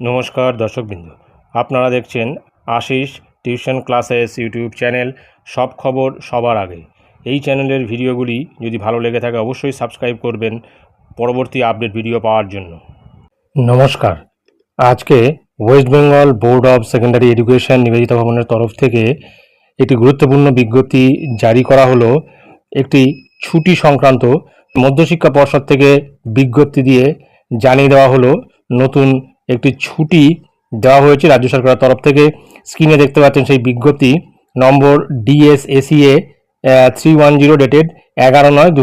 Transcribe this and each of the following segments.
নমস্কার দর্শকবৃন্দ। আপনারা দেখছেন Ashis tuition classes YouTube channel সব খবর সবার আগে। এই চ্যানেলের ভিডিওগুলি যদি ভালো লেগে থাকে অবশ্যই সাবস্ক্রাইব করবেন পরবর্তী আপডেট ভিডিও পাওয়ার জন্য। নমস্কার। আজকে West Bengal board of secondary education Nivedita ভবনের তরফ থেকে একটি গুরুত্বপূর্ণ বিজ্ঞপ্তি জারি করা হলো। একটি ছুটি সংক্রান্ত মধ্যশিক্ষা পর্ষদ থেকে বিজ্ঞপ্তি দিয়ে জানিয়ে দেওয়া হলো নতুন একটি ছুটি দেওয়া হয়েছে রাজ্য সরকারের তরফ থেকে। স্ক্রিনে দেখতে পাচ্ছেন সেই বিজ্ঞপ্তি, number DSACA three one zero dated এগারো নয় দু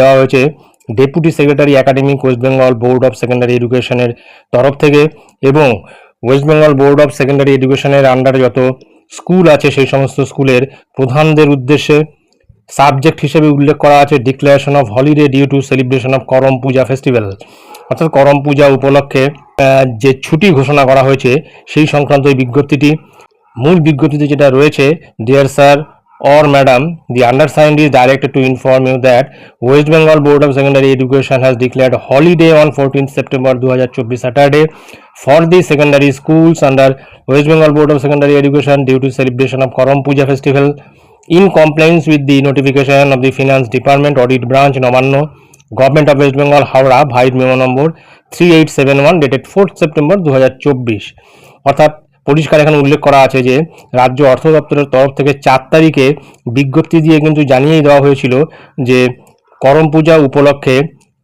দেওয়া হয়েছে। Deputy secretary academic West Bengal board of secondary এডুকেশনের তরফ থেকে এবং West Bengal board of secondary এডুকেশনের আন্ডারে যত স্কুল আছে সেই সমস্ত স্কুলের প্রধানদের উদ্দেশ্যে সাবজেক্ট হিসেবে উল্লেখ করা আছে declaration of holiday due to celebration of Karam Puja festival অর্থাৎ করম পূজা উপলক্ষে যে ছুটি ঘোষণা করা হয়েছে, সেই সংক্রান্ত এই বিজ্ঞপ্তিটি, মূল বিজ্ঞপ্তিতে যেটা রয়েছে dear sir or madam the undersigned is direct to inform you that West Bengal board of secondary education has declared holiday on fourteen September দু হাজার চব্বিশ Saturday for the secondary schools under West Bengal board of secondary education due to celebration of Karam Puja festival in compliance with the notification of the finance department audit branch Nabanna government of West Bengal Howrah vide memo number three eight seven one dated fourth September দু হাজার চব্বিশ অর্থাৎ পরিষ্কার এখানে উল্লেখ করা আছে যে, রাজ্য অর্থ দপ্তরের তরফ থেকে চার তারিখে বিজ্ঞপ্তি দিয়ে কিন্তু জানিয়েই দেওয়া হয়েছিল যে, করম পূজা উপলক্ষে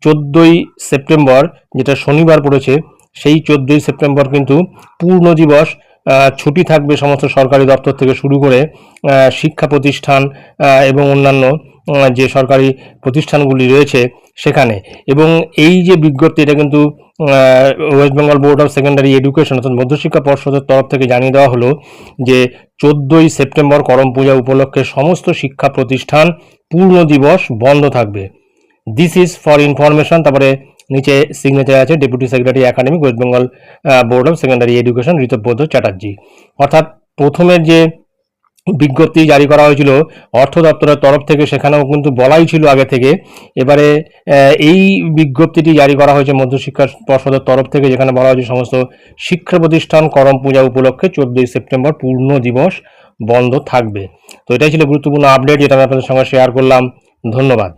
চোদ্দোই সেপ্টেম্বর যেটা শনিবার পড়েছে, সেই চোদ্দোই সেপ্টেম্বর কিন্তু পূর্ণ দিবস ছুটি থাকবে সমস্ত সরকারি দপ্তর থেকে শুরু করে শিক্ষা প্রতিষ্ঠান এবং অন্যান্য যে সরকারি প্রতিষ্ঠানগুলি রয়েছে সেখানে। এবং এই যে বিজ্ঞপ্তি, এটা কিন্তু West Bengal board of secondary education অর্থাৎ মধ্যশিক্ষা পর্ষদের তরফ থেকে জানিয়ে দেওয়া হলো যে, চোদ্দোই সেপ্টেম্বর করম পূজা উপলক্ষে সমস্ত শিক্ষা প্রতিষ্ঠান পূর্ণ দিবস বন্ধ থাকবে। দিস ইজ ফর ইনফরমেশন তারপরে নিচে সিগনেচার আছে deputy secretary academic West Bengal board of secondary education Ritabrata Chatterjee অর্থাৎ প্রথমের যে বিজ্ঞপ্তি জারি করা হয়েছিল। অর্থ দপ্তরের তরফ থেকে সেখানেও কিন্তু বলাই ছিল আগে থেকে। এবারে এই বিজ্ঞপ্তিটি জারি করা হয়েছে মধ্যশিক্ষা পর্ষদের তরফ থেকে, যেখানে বলা হয়েছে সমস্ত শিক্ষা প্রতিষ্ঠান করম পূজা উপলক্ষে চোদ্দোই সেপ্টেম্বর পূর্ণ দিবস বন্ধ থাকবে। তো এটাই ছিল গুরুত্বপূর্ণ আপডেট, যেটা আমি আপনাদের সঙ্গে শেয়ার করলাম। ধন্যবাদ।